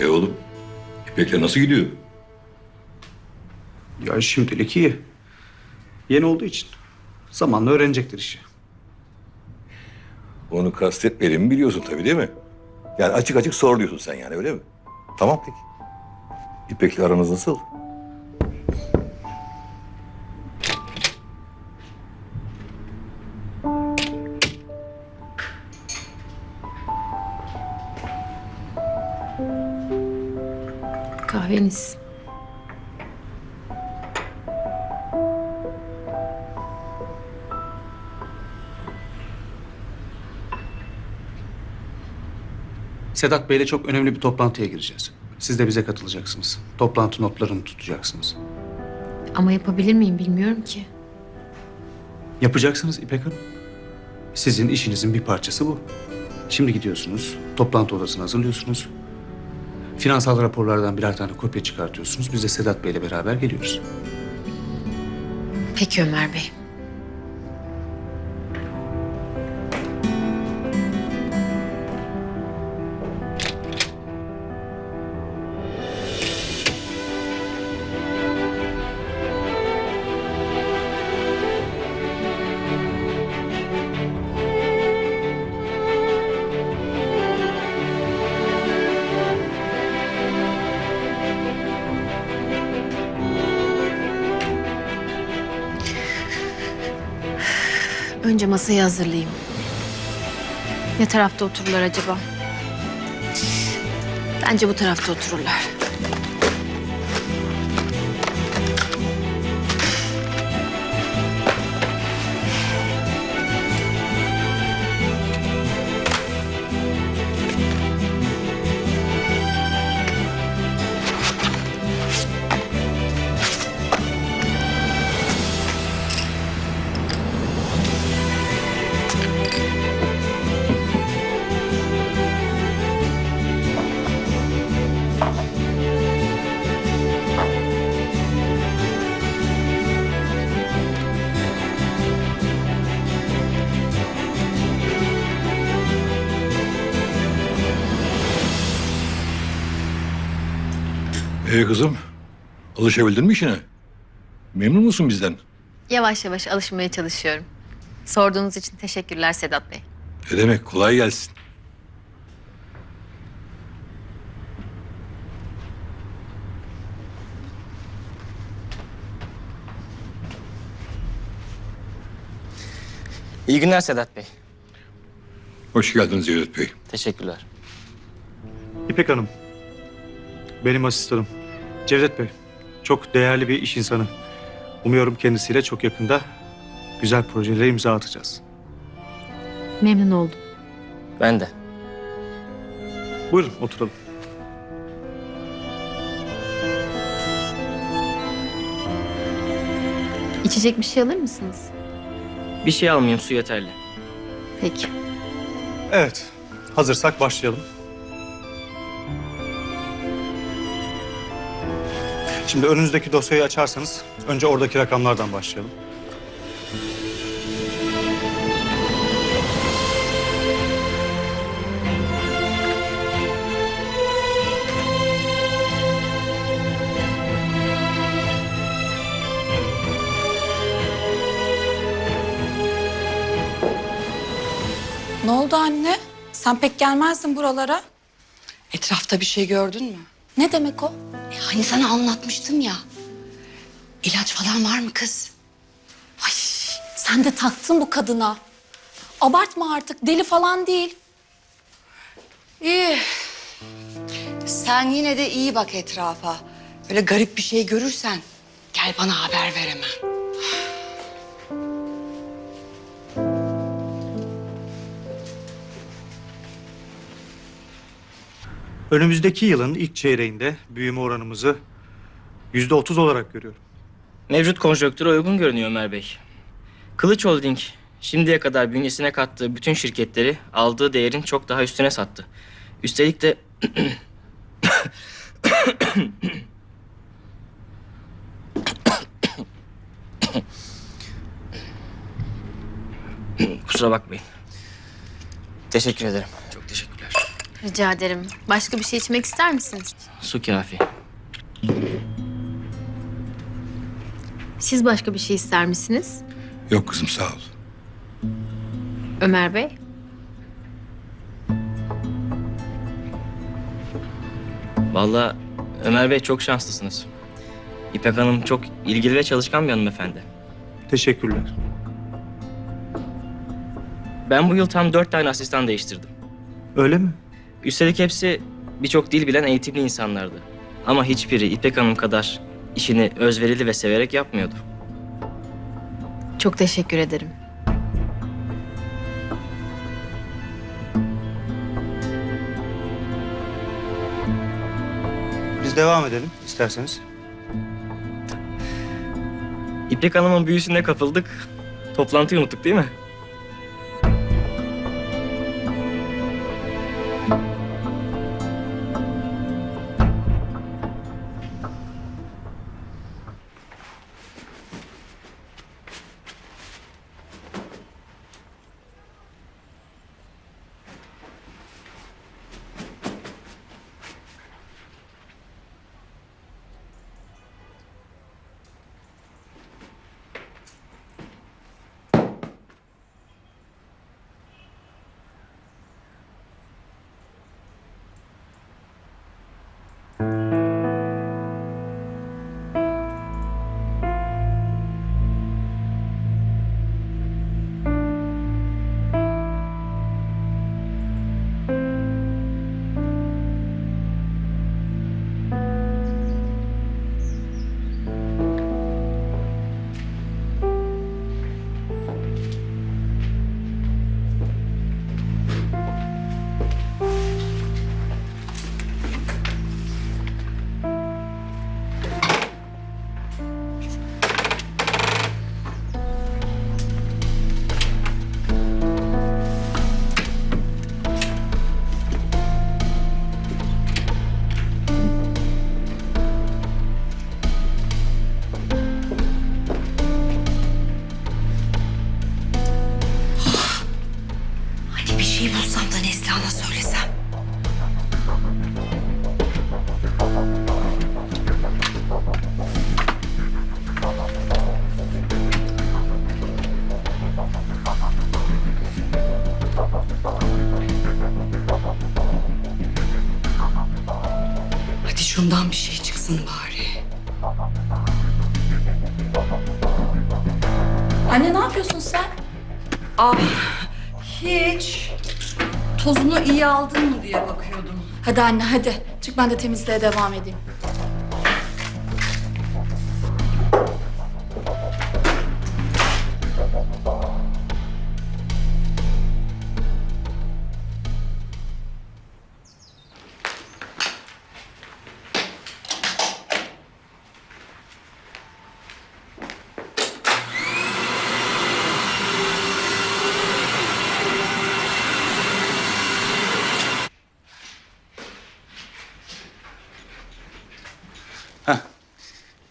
E oğlum, İpek'le nasıl gidiyor? Ya şimdilik iyi. Yeni olduğu için. Zamanla öğrenecektir işi. Onu kastetmediğimi biliyorsun tabii değil mi? Yani açık açık sor diyorsun sen yani öyle mi? Tamam peki. İpek'le aranız nasıl? Kahveniz. Sedat Bey'le çok önemli bir toplantıya gireceğiz. Siz de bize katılacaksınız. Toplantı notlarını tutacaksınız. Ama yapabilir miyim bilmiyorum ki. Yapacaksınız İpek Hanım. Sizin işinizin bir parçası bu. Şimdi gidiyorsunuz, toplantı odasını hazırlıyorsunuz. Finansal raporlardan birer tane kopya çıkartıyorsunuz. Biz de Sedat Bey'le beraber geliyoruz. Peki Ömer Bey. Önce masayı hazırlayayım. Ne tarafta otururlar acaba? Bence bu tarafta otururlar. E kızım, alışabildin mi işine? Memnun musun bizden? Yavaş yavaş alışmaya çalışıyorum. Sorduğunuz için teşekkürler Sedat Bey. Ne demek, kolay gelsin. İyi günler Sedat Bey. Hoş geldiniz Cevdet Bey. Teşekkürler. İpek Hanım, benim asistanım. Cevdet Bey, çok değerli bir iş insanı. Umuyorum kendisiyle çok yakında güzel projelere imza atacağız. Memnun oldum. Ben de. Buyurun oturalım. İçecek bir şey alır mısınız? Bir şey almayayım su yeterli. Peki. Evet, hazırsak başlayalım. Şimdi önünüzdeki dosyayı açarsanız önce oradaki rakamlardan başlayalım. Ne oldu anne? Sen pek gelmezdin buralara. Etrafta bir şey gördün mü? Ne demek o? Hani sana anlatmıştım ya. İlaç falan var mı kız? Ay, sen de taktın bu kadına. Abartma artık, deli falan değil. İyi. Sen yine de iyi bak etrafa. Böyle garip bir şey görürsen gel bana haber ver hemen. Önümüzdeki yılın ilk çeyreğinde büyüme oranımızı yüzde otuz olarak görüyorum. Mevcut konjonktüre uygun görünüyor Ömer Bey. Kılıç Holding şimdiye kadar bünyesine kattığı bütün şirketleri aldığı değerin çok daha üstüne sattı. Üstelik de Kusura bakmayın. Teşekkür ederim. Rica ederim. Başka bir şey içmek ister misiniz? Su kafi. Siz başka bir şey ister misiniz? Yok kızım sağ ol. Ömer Bey? Vallahi Ömer Bey çok şanslısınız. İpek Hanım çok ilgili ve çalışkan bir hanımefendi. Teşekkürler. Ben bu yıl tam dört tane asistan değiştirdim. Öyle mi? Üstelik hepsi birçok dil bilen eğitimli insanlardı. Ama hiçbiri İpek Hanım kadar işini özverili ve severek yapmıyordu. Çok teşekkür ederim. Biz devam edelim isterseniz. İpek Hanım'ın büyüsüne kapıldık. Toplantıyı unuttuk değil mi? Hadi anne hadi. Çık ben de temizliğe devam edeyim.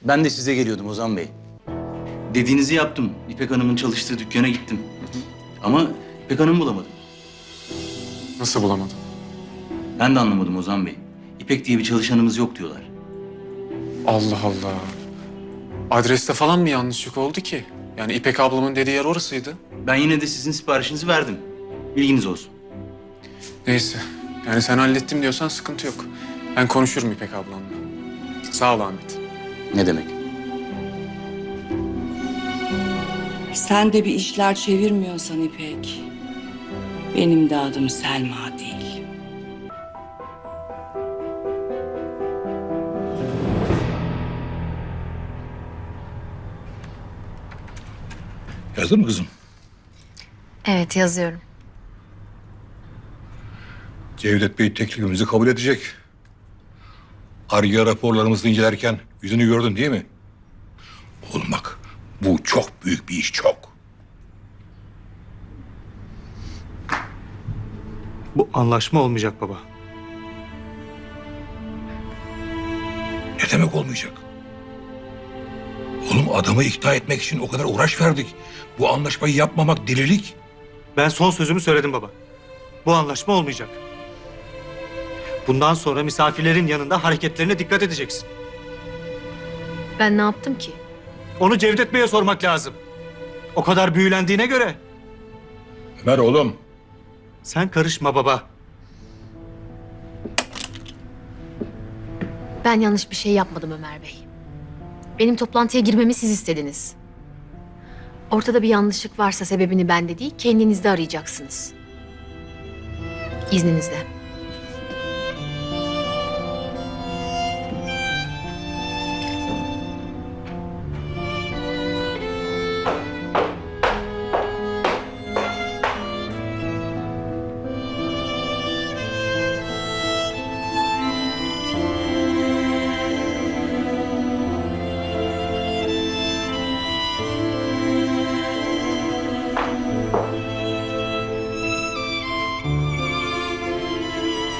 Ben de size geliyordum Ozan Bey. Dediğinizi yaptım. İpek Hanım'ın çalıştığı dükkana gittim. Ama İpek Hanım'ı bulamadım. Nasıl bulamadın? Ben de anlamadım Ozan Bey. İpek diye bir çalışanımız yok diyorlar. Allah Allah. Adreste falan mı yanlışlık oldu ki? Yani İpek ablamın dediği yer orasıydı. Ben yine de sizin siparişinizi verdim. Bilginiz olsun. Neyse. Yani sen hallettim diyorsan sıkıntı yok. Ben konuşurum İpek ablamla. Sağ ol Ahmet. Ne demek? Sen de bir işler çevirmiyorsan İpek. Benim de adım Selma değil. Yazdın mı kızım? Evet yazıyorum. Cevdet Bey teklifimizi kabul edecek. Arya raporlarımızı incelerken yüzünü gördün değil mi? Oğlum bak bu çok büyük bir iş çok. Bu anlaşma olmayacak baba. Ne demek olmayacak? Oğlum adamı ikna etmek için o kadar uğraş verdik. Bu anlaşmayı yapmamak delilik. Ben son sözümü söyledim baba. Bu anlaşma olmayacak. Bundan sonra misafirlerin yanında hareketlerine dikkat edeceksin. Ben ne yaptım ki? Onu Cevdet Bey'e sormak lazım. O kadar büyülendiğine göre. Ömer oğlum. Sen karışma baba. Ben yanlış bir şey yapmadım Ömer Bey. Benim toplantıya girmemi siz istediniz. Ortada bir yanlışlık varsa sebebini bende değil, kendinizde arayacaksınız. İzninizle.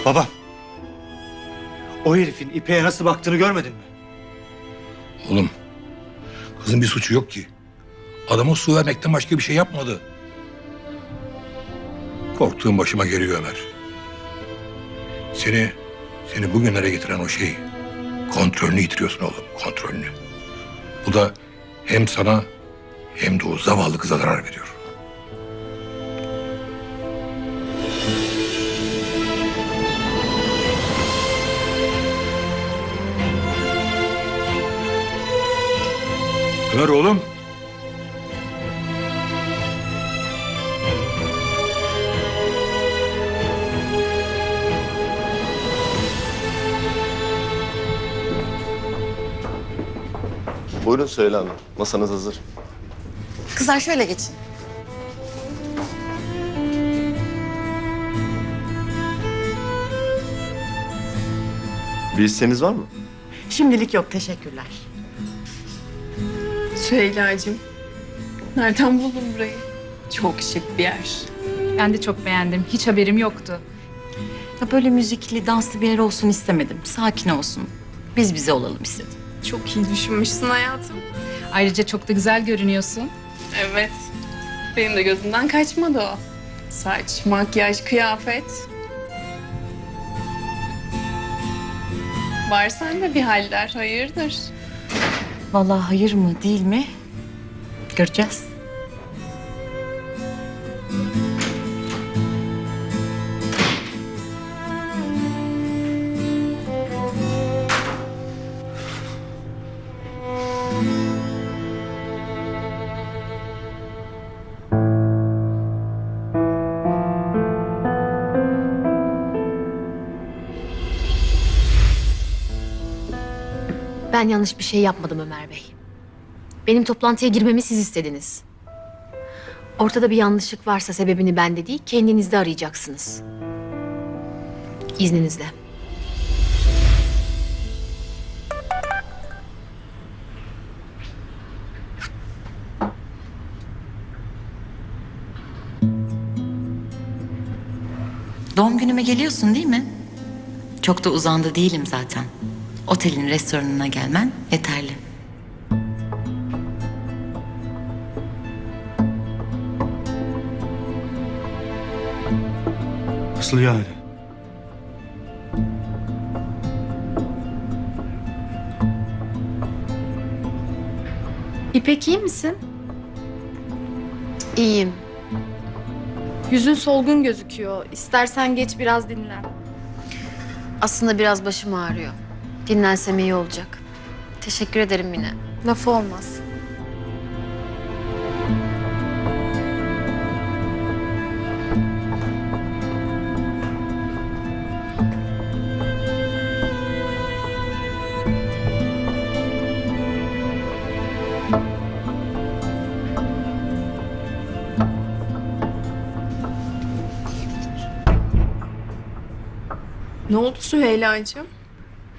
Baba. O herifin İpek'e nasıl baktığını görmedin mi? Oğlum. Kızın bir suçu yok ki. Adama su vermekten başka bir şey yapmadı. Korktuğum başıma geliyor Ömer. Seni, seni bugünlere getiren o şey. Kontrolünü yitiriyorsun oğlum, kontrolünü. Bu da hem sana hem de o zavallı kıza zarar veriyor. Ömer oğlum. Buyurun Süheyla Hanım. Masanız hazır. Kızlar şöyle geçin. Bir isteğiniz var mı? Şimdilik yok teşekkürler. Süheyla'cığım, nereden buldun burayı? Çok şık bir yer. Ben de çok beğendim. Hiç haberim yoktu. Ya böyle müzikli, danslı bir yer olsun istemedim. Sakin olsun. Biz bize olalım istedim. Çok iyi düşünmüşsün hayatım. Ayrıca çok da güzel görünüyorsun. Evet. Benim de gözümden kaçmadı o. Saç, makyaj, kıyafet. Var sende bir haller, hayırdır? Vallahi hayır mı değil mi? Göreceğiz. Ben yanlış bir şey yapmadım Ömer Bey. Benim toplantıya girmemi siz istediniz. Ortada bir yanlışlık varsa sebebini bende değil, kendinizde arayacaksınız. İzninizle. Doğum günüme geliyorsun değil mi? Çok da uzandı değilim zaten. Otelin restoranına gelmen yeterli. Nasıl yani? İpek iyi misin? İyiyim. Yüzün solgun gözüküyor. İstersen geç biraz dinlen. Aslında biraz başım ağrıyor. Dinlensem iyi olacak. Teşekkür ederim yine. Lafı olmaz. Ne oldu Süheyla'cığım?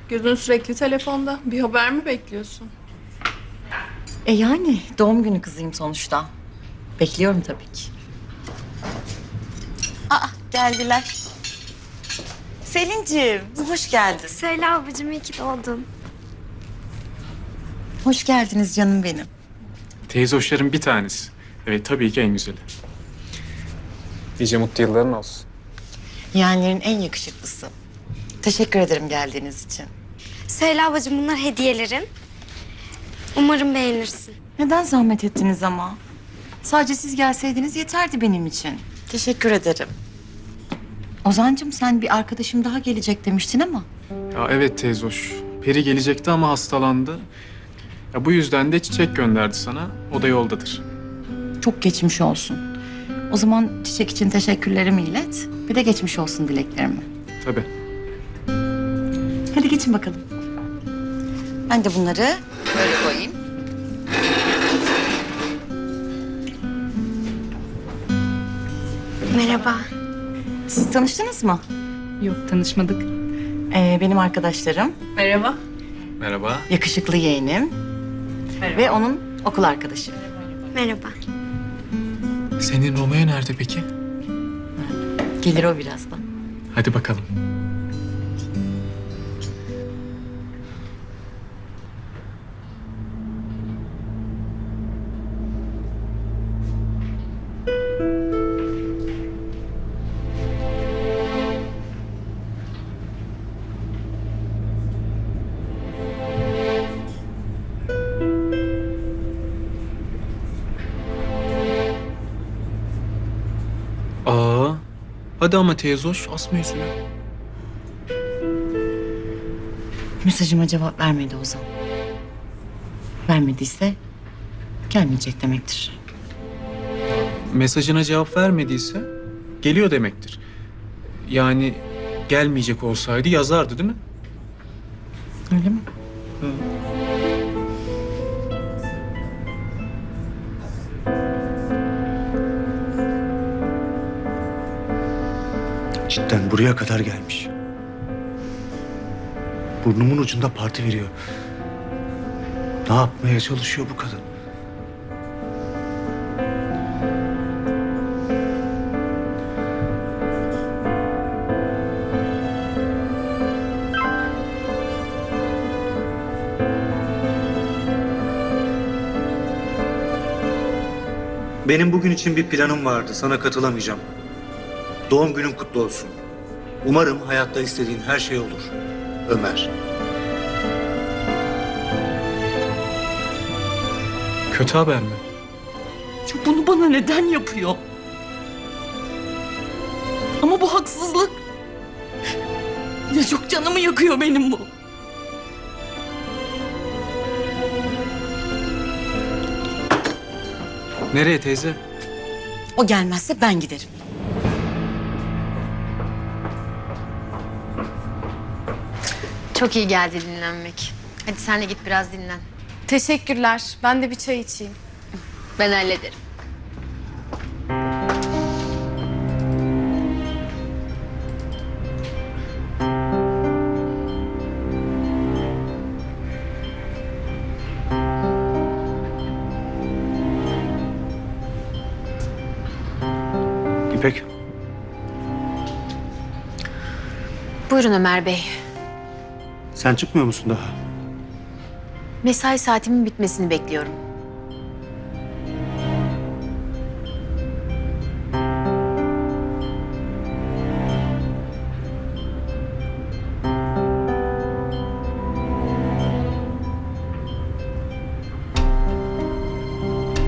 Gözün sürekli telefonda. Bir haber mi bekliyorsun? E yani doğum günü kızıyım sonuçta. Bekliyorum tabii ki. Aa geldiler. Selin'ciğim hoş geldin. Söyle ablacığım iyi ki doğdun. Hoş geldiniz canım benim. Teyze hoşların bir tanesi. Evet tabii ki en güzeli. Nice mutlu yılların olsun. Yeğenlerin en yakışıklısı. Teşekkür ederim geldiğiniz için. Süheyla ablacığım bunlar hediyelerin. Umarım beğenirsin. Neden zahmet ettiniz ama? Sadece siz gelseydiniz yeterdi benim için. Teşekkür ederim. Ozancığım sen bir arkadaşım daha gelecek demiştin ama. Ya evet teyze hoş. Peri gelecekti ama hastalandı. Ya bu yüzden de çiçek gönderdi sana. O da yoldadır. Çok geçmiş olsun. O zaman çiçek için teşekkürlerimi ilet. Bir de geçmiş olsun dileklerimi. Tabii. Hadi geçin bakalım. Ben de bunları böyle koyayım. Merhaba. Siz tanıştınız mı? Yok tanışmadık. Ee, benim arkadaşlarım, Merhaba. Merhaba. yakışıklı yeğenim ve onun okul arkadaşı. Merhaba. Senin Romeo nerede peki? Gelir o birazdan. Hadi bakalım. Hadi ama teyze hoş. Asma yüzünü. Mesajıma cevap vermedi Ozan. Vermediyse gelmeyecek demektir. mesajına cevap vermediyse geliyor demektir. Yani gelmeyecek olsaydı yazardı değil mi? Öyle mi? Cidden buraya kadar gelmiş. Burnumun ucunda parti veriyor. Ne yapmaya çalışıyor bu kadın? Benim bugün için bir planım vardı. Sana katılamayacağım. Doğum günün kutlu olsun. Umarım hayatta istediğin her şey olur. Ömer. Kötü haber mi? Ya bunu bana neden yapıyor? Ama bu haksızlık. Ya çok canımı yakıyor benim bu. Nereye teyze? O gelmezse ben giderim. Çok iyi geldi dinlenmek. Hadi sen de git biraz dinlen. Teşekkürler. Ben de bir çay içeyim. Ben hallederim. İpek. Buyurun Ömer Bey. Sen çıkmıyor musun daha? Mesai saatimin bitmesini bekliyorum.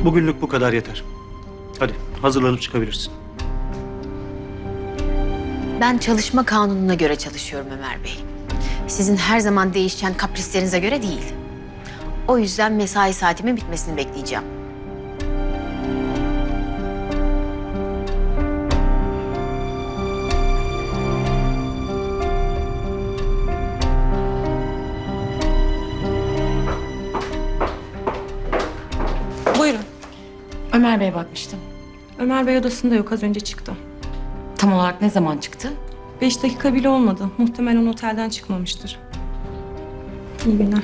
Bugünlük bu kadar yeter. Hadi hazırlanıp çıkabilirsin. Ben çalışma kanununa göre çalışıyorum Ömer Bey. Sizin her zaman değişen kaprislerinize göre değil. O yüzden mesai saatimin bitmesini bekleyeceğim. Buyurun. Ömer Bey bakmıştım. Ömer Bey odasında yok az önce çıktı. Tam olarak ne zaman çıktı? Beş dakika bile olmadı. Muhtemelen otelden çıkmamıştır. İyi günler.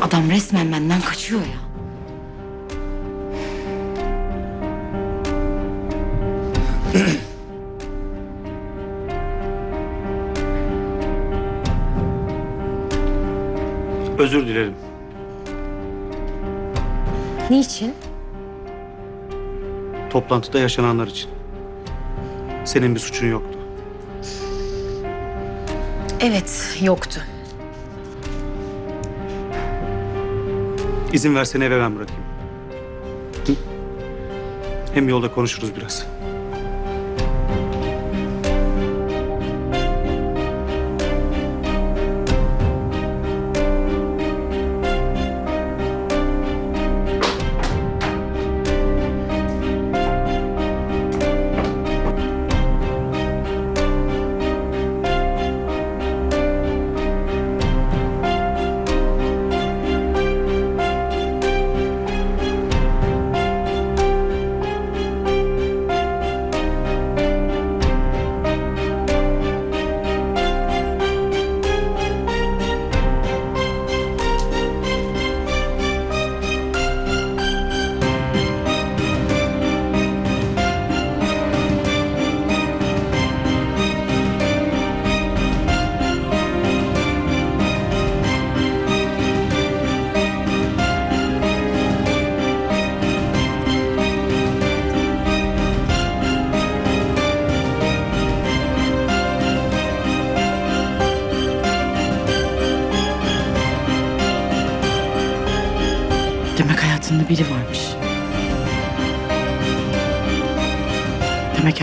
Adam resmen benden kaçıyor ya. Özür dilerim. Niçin? Toplantıda yaşananlar için. Senin bir suçun yoktu. Evet, yoktu. İzin versene eve ben bırakayım. Hı? Hem yolda konuşuruz biraz.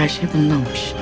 Her şey bundanmış.